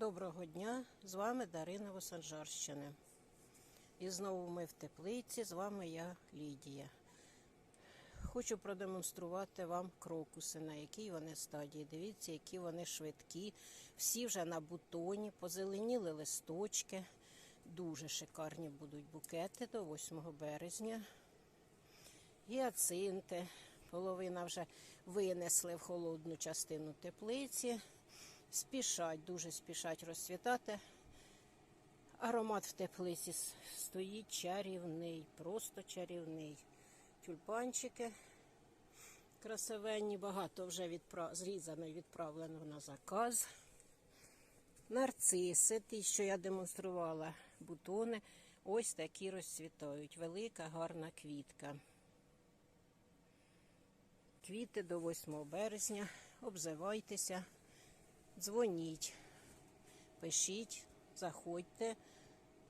Доброго дня! З вами Дарина Восанжарщини. І знову ми в теплиці, з вами я Лідія. Хочу продемонструвати вам крокуси, на якій вони стадії. Дивіться, які вони швидкі. Всі вже на бутоні, позеленіли листочки. Дуже шикарні будуть букети до 8 березня. Гіацинти. Половина вже винесли в холодну частину теплиці. Спішать, дуже спішать розцвітати. Аромат в теплиці стоїть чарівний, просто чарівний. Тюльпанчики красивенні, багато вже відпра... зрізано і відправлено на заказ. Нарциси, ті, що я демонструвала, бутони, ось такі розцвітають. Велика, гарна квітка. Квіти до 8 березня. Обзивайтеся, дзвоніть, пишіть, заходьте.